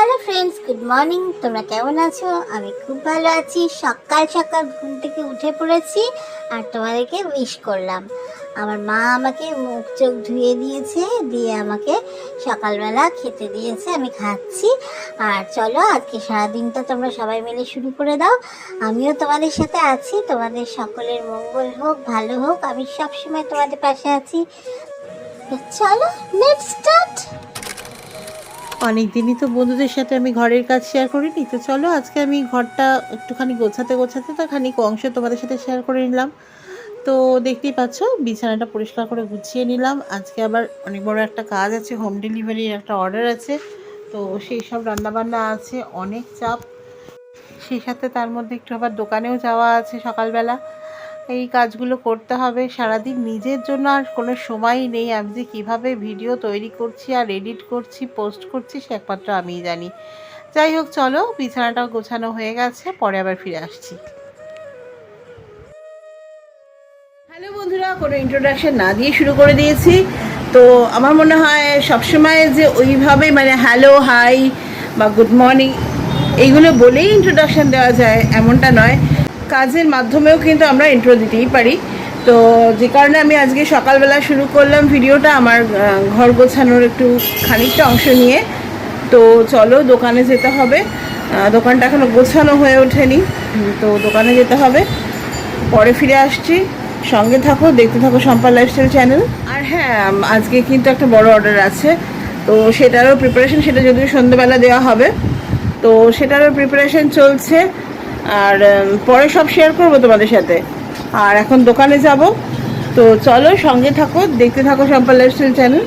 Hello friends good morning তোমরা কেমন আছো? আমি খুব ভালো আছি। সকাল সকাল ঘুম থেকে উঠে পড়েছি আর তোমাদেরকে উইশ করলাম। আমার মা আমাকে মুখ চোখ ধুয়ে দিয়েছে, দিয়ে আমাকে সকালবেলা খেতে দিয়েছে, আমি খাচ্ছি। আর চলো, আজকে সারাদিনটা তোমরা সবাই মিলে শুরু করে দাও। আমিও তোমাদের সাথে আছি। তোমাদের সকলের মঙ্গল হোক, ভালো হোক, আমি সবসময় তোমাদের পাশে আছি। চলো লেটস স্টার্ট অনেক দিনই তো বন্ধুদের সাথে আমি ঘরের কাজ শেয়ার করিনি, তো চলো আজকে আমি ঘরটা একটুখানি গোছাতে গোছাতে তো খানিক অংশ তোমাদের সাথে শেয়ার করে নিলাম। তো দেখতেই পাচ্ছ, বিছানাটা পরিষ্কার করে গুছিয়ে নিলাম। আজকে আবার অনেক বড় একটা কাজ আছে হোম ডেলিভারির একটা অর্ডার আছে। তো সেই সব রান্নাবান্না আছে, অনেক চাপ। সেই সাথে তার মধ্যে একটু আবার দোকানেও যাওয়া আছে সকালবেলা। এই কাজগুলো করতে হবে। সারাদিন নিজের জন্য আর কোনো সময়ই নেই। আমি যে কীভাবে ভিডিও তৈরি করছি আর এডিট করছি, পোস্ট করছি, সে একমাত্র আমিই জানি। যাই হোক, চলো বিছানাটা গোছানো হয়ে গেছে, পরে আবার ফিরে আসছি। হ্যালো বন্ধুরা, কোনো ইন্ট্রোডাকশন না দিয়ে শুরু করে দিয়েছি। তো আমার মনে হয় সবসময় যে ওইভাবে মানে হ্যালো, হাই বা গুড মর্নিং এইগুলো বলেই ইন্ট্রোডাকশান দেওয়া যায়, এমনটা নয়। কাজের মাধ্যমেও কিন্তু আমরা ইন্ট্রো দিতেই পারি। তো যে কারণে আমি আজকে সকালবেলা শুরু করলাম ভিডিওটা আমার ঘর গোছানোর একটু খানিকটা অংশ নিয়ে। তো চলো দোকানে যেতে হবে। দোকানটা এখনও গোছানো হয়ে ওঠেনি। তো দোকানে যেতে হবে। পরে ফিরে আসছি। সঙ্গে থাকো, দেখতে থাকো সম্পা লাইফস্টাইল চ্যানেল আর হ্যাঁ আজকে কিন্তু একটা বড় অর্ডার আছে। তো সেটারও প্রিপারেশন সেটা যদিও সন্ধ্যেবেলা দেওয়া হবে। তো সেটারও প্রিপারেশন চলছে। আর পরে সব শেয়ার করব তোমাদের সাথে। আর এখন দোকানে যাব। তো চলো সঙ্গে থাকো, দেখতে থাকো সম্পা লাইফস্টাইল চ্যানেল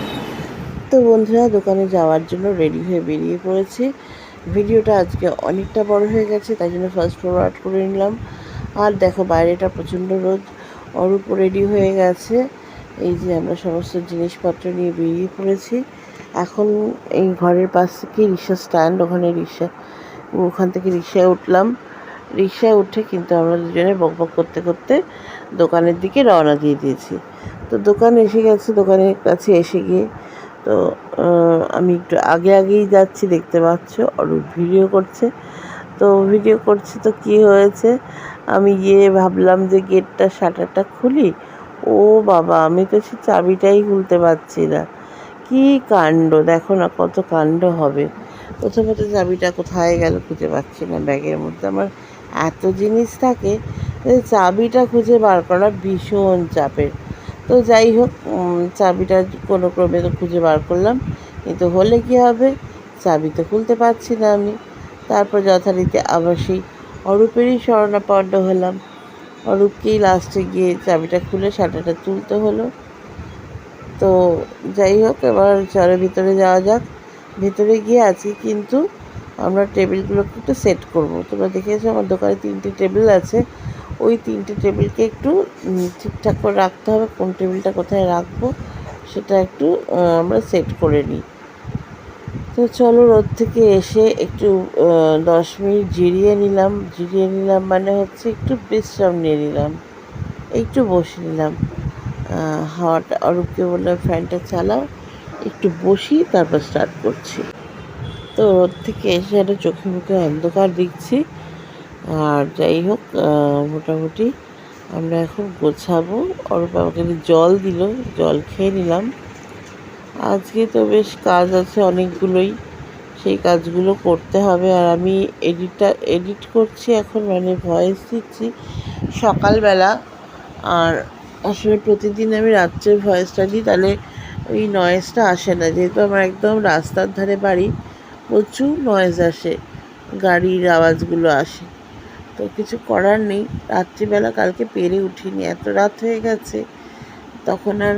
তো বন্ধুরা, দোকানে যাওয়ার জন্য রেডি হয়ে বেরিয়ে পড়েছি। ভিডিওটা আজকে অনেকটা বড় হয়ে গেছে, তাই জন্য ফার্স্ট ফরওয়ার্ড করে নিলাম। আর দেখো বাইরেটা প্রচণ্ড রোদ, অরূপ রেডি হয়ে গেছে। এই যে আমরা সমস্ত জিনিসপত্র নিয়ে বেরিয়ে পড়েছি। এখন এই ঘরের পাশ থেকে রিক্সা স্ট্যান্ড ওখানে রিক্সা, ওখান থেকে রিক্সায় উঠলাম। রিক্সায় উঠে কিন্তু আমরা দুজনে বক বক করতে করতে দোকানের দিকে রওনা দিয়ে দিয়েছি। তো দোকান এসে গেছে, দোকানের কাছে এসে গিয়ে তো আমি একটু আগে আগেই যাচ্ছি, দেখতে পাচ্ছ, অরূপ ভিডিও করছে। তো ভিডিও করছে তো কি হয়েছে? আমি গিয়ে ভাবলাম যে গেটটা, শাটারটা খুলি। ও বাবা, আমি তো সে চাবিটাই খুলতে পারছি না। কি কাণ্ড? দেখো না কত কাণ্ড হবে। প্রথমত চাবিটা কোথায় গেল খুঁজে পাচ্ছি না ব্যাগের মধ্যে। আমার এত জিনিস থাকে যে চাবিটা খুঁজে বার করা ভীষণ চাপের। তো যাই হোক চাবিটা কোনো ক্রমে তো খুঁজে বার করলাম, কিন্তু হলে কি হবে? চাবি তো খুলতে পারছি না আমি। তারপর যথারীতি আবার সেই অরূপেরই শরণাপন্ন হলাম। অরূপকেই লাস্টে গিয়ে চাবিটা খুলে শাটারটা তুলতে হলো। তো যাই হোক, এবার চলো ভিতরে যাওয়া যাক। ভেতরে গিয়ে আছি কিন্তু আমরা টেবিলগুলোকে একটু সেট করব। তোমরা দেখেছ আমার দোকানে তিনটে টেবিল আছে। ওই তিনটে টেবিলকে একটু ঠিকঠাক করে রাখতে হবে। কোন টেবিলটা কোথায় রাখব সেটা একটু আমরা সেট করে নিই। তো চলো রোদ থেকে এসে একটু দশ মিনিট জিরিয়ে নিলাম। জিরিয়ে নিলাম মানে হচ্ছে একটু বিশ্রাম নিয়ে নিলাম। একটু বসে নিলাম। হাওয়াটা অরূপকে বললাম, ফ্যানটা চালাও। একটু বসি, তারপর স্টার্ট করছি। তো রোদ থেকে এসে একটা চোখে মুখে অন্ধকার দেখছি। আর যাই হোক মোটামুটি আমরা এখন গোছাবো। অরূপ আমাকে জল দিল, জল খেয়ে নিলাম। আজকে তো বেশ কাজ আছে অনেকগুলোই, সেই কাজগুলো করতে হবে। আর আমি এডিটটা, এডিট করছি এখন মানে ভয়েস দিচ্ছি সকালবেলা। আর আসলে প্রতিদিন আমি রাত্রে ভয়েসটা দিই, তাহলে ওই নয়েজটা আসে না। যেহেতু আমার একদম রাস্তার ধারে বাড়ি প্রচুর নয়েজ আসে, গাড়ির আওয়াজগুলো আসে। তো কিছু করার নেই, রাত্রিবেলা কালকে পেরে উঠিনি, এত রাত হয়ে গেছে। তখন আর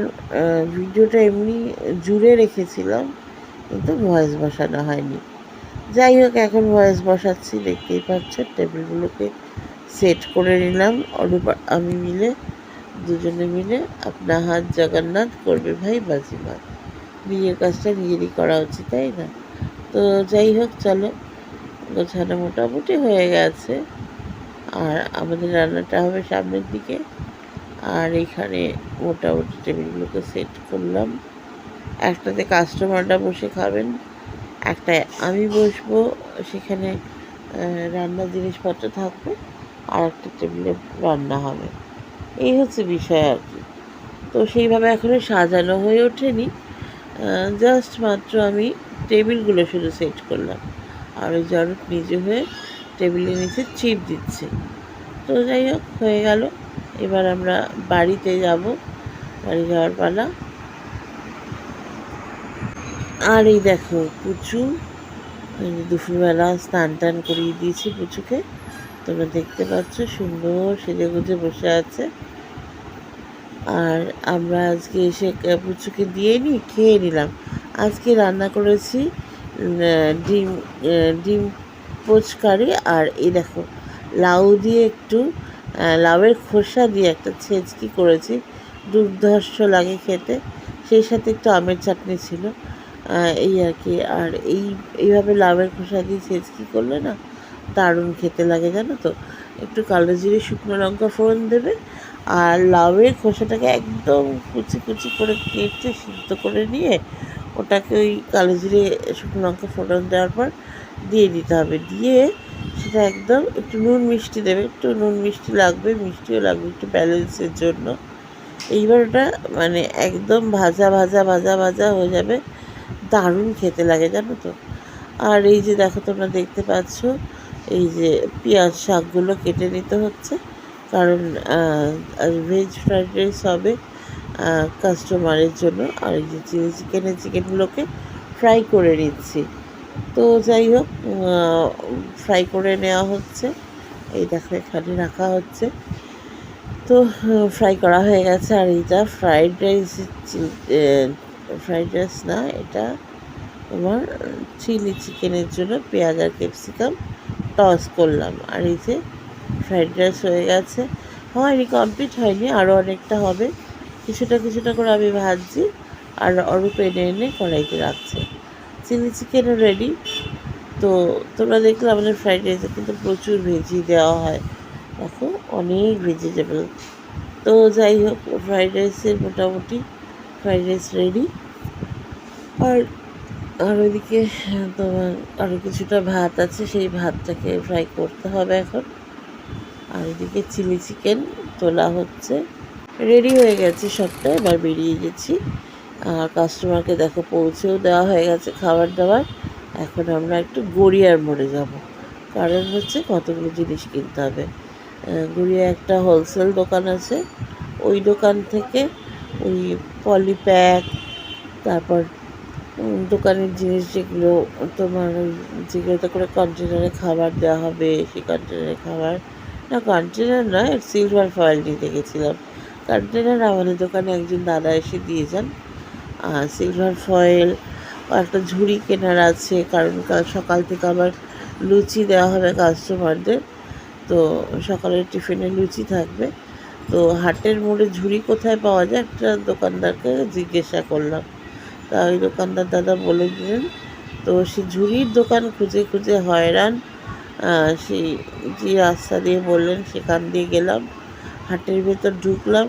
ভিডিওটা এমনি জুড়ে রেখেছিলাম, কিন্তু ভয়েস বসানো হয়নি। যাই হোক, এখন ভয়েস বসাচ্ছি, দেখতেই পাচ্ছেন টেবিলগুলোকে সেট করে নিলাম। অরূপ, আমি মিলে, দুজনে মিলে আপনার হাত জগন্নাথ করবে ভাই বাজিমাত। নিজের কাজটা নিজেরই করা উচিত, তাই না? তো যাই হোক, চলো। গোছানো মোটামুটি হয়ে গেছে। আর আমাদের রান্নাটা হবে সামনের দিকে। আর এখানে মোটামুটি টেবিলগুলোকে সেট করলাম। একটাতে কাস্টমাররা বসে খাবেন একটা আমি বসবো। সেখানে রান্নার জিনিসপত্র থাকবে, আর একটা টেবিলে রান্না হবে। এই হচ্ছে বিষয় আর কি। তো সেইভাবে এখনও সাজানো হয়ে ওঠেনি। জাস্ট মাত্র আমি টেবিলগুলো শুধু সেট করলাম। আর ওই জরুর নিজে হয়ে টেবিলের নিচে চিপ দিচ্ছে। তো যাই হোক, হয়ে গেল। এবার আমরা বাড়িতে যাব, বাড়ি যাওয়ার পালা। আর এই দেখো, পুচু দুপুরবেলা স্নান টান করিয়ে দিয়েছি পুচুকে। তোমরা দেখতে পাচ্ছ সুন্দর সেজে গুজে বসে আছে। আর আমরা আজকে এসে পুচুকে দিয়ে নি, খেয়ে নিলাম। আজকে রান্না করেছি ডিম ডিম পোচ কারি আর এই দেখো, লাউ দিয়ে একটু লাউয়ের খোসা দিয়ে একটা ছেঁচকি করেছি, দুর্ধর্ষ লাগে খেতে, সেই সাথে একটু আমের চাটনি ছিল এই আর কি, আর এই, এইভাবে লাউয়ের খোসা দিয়ে ছেঁচকি করলে না দারুণ খেতে লাগে জানো তো, একটু কালো জিরে, শুকনো লঙ্কা ফোড়ন দেবে আর লাউয়ের খোসাটাকে একদম কুচি কুচি করে কেটে সিদ্ধ করে নিয়ে ওটাকে ওই কালো জিরে শুকনো লঙ্কা ফোড়ন দেওয়ার পর দিয়ে দিতে হবে। দিয়ে সেটা একদম একটু নুন মিষ্টি দেবে, একটু নুন মিষ্টি লাগবে, মিষ্টিও লাগবে একটু ব্যালেন্সের জন্য। এইবার ওটা মানে একদম ভাজা ভাজা ভাজা ভাজা হয়ে যাবে। দারুণ খেতে লাগে, জানো তো। আর এই যে দেখো তোমরা দেখতে পাচ্ছ, এই যে পেঁয়াজ শাকগুলো কেটে নিতে হচ্ছে। কারণ ভেজ ফ্রাইড রাইস হবে। কাস্টমারের জন্য আর এই যে চিলি চিকেনের চিকেনগুলোকে ফ্রাই করে নিচ্ছি। তো যাই হোক ফ্রাই করে নেওয়া হচ্ছে। এই দেখো, এখানে রাখা হচ্ছে। তো ফ্রাই করা হয়ে গেছে। আর এইটা ফ্রাইড রাইস ফ্রাইড রাইস না, এটা তোমার চিলি চিকেনের জন্য পেঁয়াজ আর ক্যাপসিকাম টস করলাম। আর এই যে ফ্রাইড রাইস হয়ে গেছে। হয়নি কমপ্লিট হয়নি আরও অনেকটা হবে। কিছুটা কিছুটা করে আমি ভাজছি আর অরূপ এনে এনে কড়াইতে রাখছে। চিলি চিকেনও রেডি তো তোমরা দেখলে আমাদের ফ্রাইড রাইসে কিন্তু প্রচুর ভেজি দেওয়া হয়। দেখো, অনেক ভেজিটেবল তো যাই হোক ফ্রাইড রাইসের মোটামুটি ফ্রাইড রাইস রেডি আর আর ওইদিকে তোমার আরও কিছুটা ভাত আছে, সেই ভাতটাকে ফ্রাই করতে হবে এখন। আর ওইদিকে চিলি চিকেন তোলা হচ্ছে। রেডি হয়ে গেছে সবটা, এবার বেরিয়ে গেছি। আর কাস্টমারকে দেখো পৌঁছেও দেওয়া হয়ে গেছে খাবার দাবার এখন আমরা একটু গড়িয়ার মোড়ে যাব। কারণ হচ্ছে কতগুলো জিনিস কিনতে হবে। গড়িয়া একটা হোলসেল দোকান আছে। ওই দোকান থেকে ওই পলিপ্যাক তারপর দোকানের জিনিস যেগুলো, তোমার যেগুলোতে করে কন্টেনারে খাবার দেওয়া হবে, সেই কন্টেনারে খাবার। না কন্টেনার নয় সিলভার ফয়েল নিতে গেছিলাম। কন্টেনার আমাদের দোকানে একজন দাদা এসে দিয়ে যান। আর সিলভার ফয়েল একটা ঝুড়ি কেনার আছে, কারণ কাল সকাল থেকে আবার লুচি দেওয়া হবে কাস্টমারদের তো সকালের টিফিনে লুচি থাকবে। তো হাটের মোড়ে ঝুড়ি কোথায় পাওয়া যায়, একটা দোকানদারকে জিজ্ঞাসা করলাম। তা ওই দোকানদার দাদা বলে দিলেন, তো সে ঝুড়ির দোকান খুঁজে খুঁজে হয়রান সেই যে রাস্তা দিয়ে বললেন, সেখান দিয়ে গেলাম। হাটের ভেতর ঢুকলাম,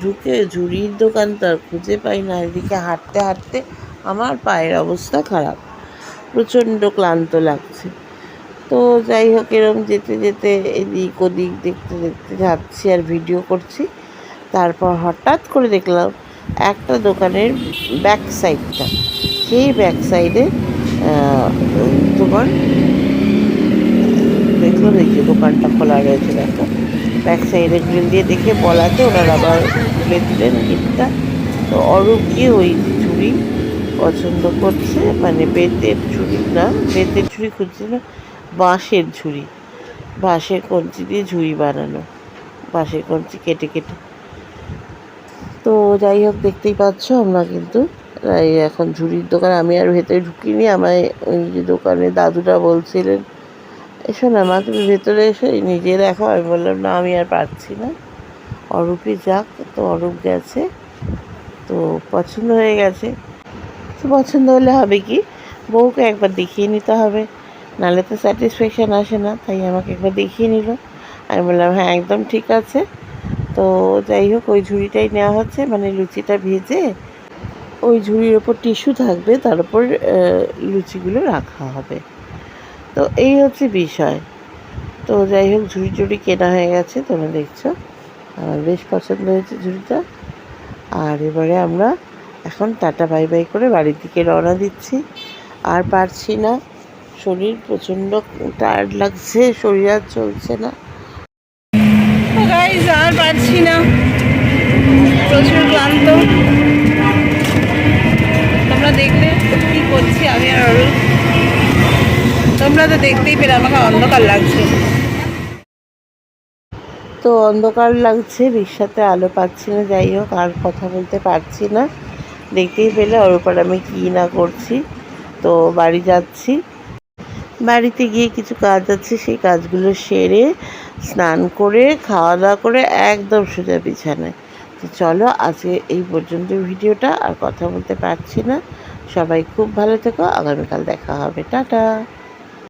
ঢুকে ঝুড়ির দোকান তো আর খুঁজে পাই না। এদিকে হাঁটতে হাঁটতে আমার পায়ের অবস্থা খারাপ। প্রচণ্ড ক্লান্ত লাগছে। তো যাই হোক, এরম যেতে যেতে এদিক ওদিক দেখতে দেখতে যাচ্ছি আর ভিডিও করছি। তারপর হঠাৎ করে দেখলাম একটা দোকানের ব্যাক সাইডটা সেই ব্যাক সাইডে তোমার দেখল এই যে দোকানটা খোলা রয়েছে, দেখো। ব্যাক সাইডে গ্রিল দিয়ে দেখে বলাতে ওনারা আবার খুলে দিলেন গেটটা তো অরূপ গিয়ে ওই ঝুড়ি পছন্দ করছে মানে বেতের ঝুড়ি না বেতের ঝুড়ি খুঁজছে না বাঁশের ঝুড়ি বাঁশের কঞ্চি দিয়ে ঝুড়ি বানানো। বাঁশের কঞ্চি কেটে কেটে। তো যাই হোক, দেখতেই পাচ্ছ আমরা কিন্তু এখন ঝুড়ির দোকান। আমি আর ভেতরে ঢুকিনি, আমায় ওই যে দোকানে দাদুরা বলছিলেন এসো না, মা, তুমি ভেতরে এসো নিজে দেখো, আমি বললাম, না, আমি আর পারছি না। অরূপই যাক, তো অরূপ গেছে, তো পছন্দ হয়ে গেছে। তো পছন্দ হলে হবে কি? বউকে একবার দেখিয়ে নিতে হবে, নাহলে তো স্যাটিসফ্যাকশান আসে না, তাই আমাকে একবার দেখিয়ে নিল। আমি বললাম হ্যাঁ একদম ঠিক আছে। তো যাই হোক, ওই ঝুড়িটাই নেওয়া হচ্ছে মানে লুচিটা ভেজে ওই ঝুড়ির ওপর টিস্যু থাকবে, তার উপর লুচিগুলো রাখা হবে। তো এই হচ্ছে বিষয়। তো যাই হোক ঝুড়ি ঝুড়ি কেনা হয়ে গেছে, তোমরা দেখছ। আমার বেশ পছন্দ হয়েছে ঝুড়িটা। আর এবারে আমরা এখন টাটা, বাই বাই করে বাড়ির দিকে রওনা দিচ্ছি। আর পারছি না। শরীর প্রচণ্ড টায়ার্ড লাগছে, শরীর আর চলছে না। আর পারছি না। প্রচুর ক্লান্ত। তোমরা দেখলে কি করছি আমি আর তোমরা তো দেখতেই পেলে, আমাকে অন্ধকার লাগছে। তো অন্ধকার লাগছে রিক্সাতে আলো পাচ্ছি না, যাই হোক, আর কথা বলতে পারছি না। দেখতেই পেলে ওর উপর আমি কী না করছি। তো বাড়ি যাচ্ছি। বাড়িতে গিয়ে কিছু কাজ আছে, সেই কাজগুলো সেরে, স্নান করে খাওয়া দাওয়া করে একদম সোজা বিছানায়। তো চলো, আজকে এই পর্যন্ত ভিডিওটা, আর কথা বলতে পারছি না। সবাই খুব ভালো থেকো, আগামীকাল দেখা হবে। টাটা!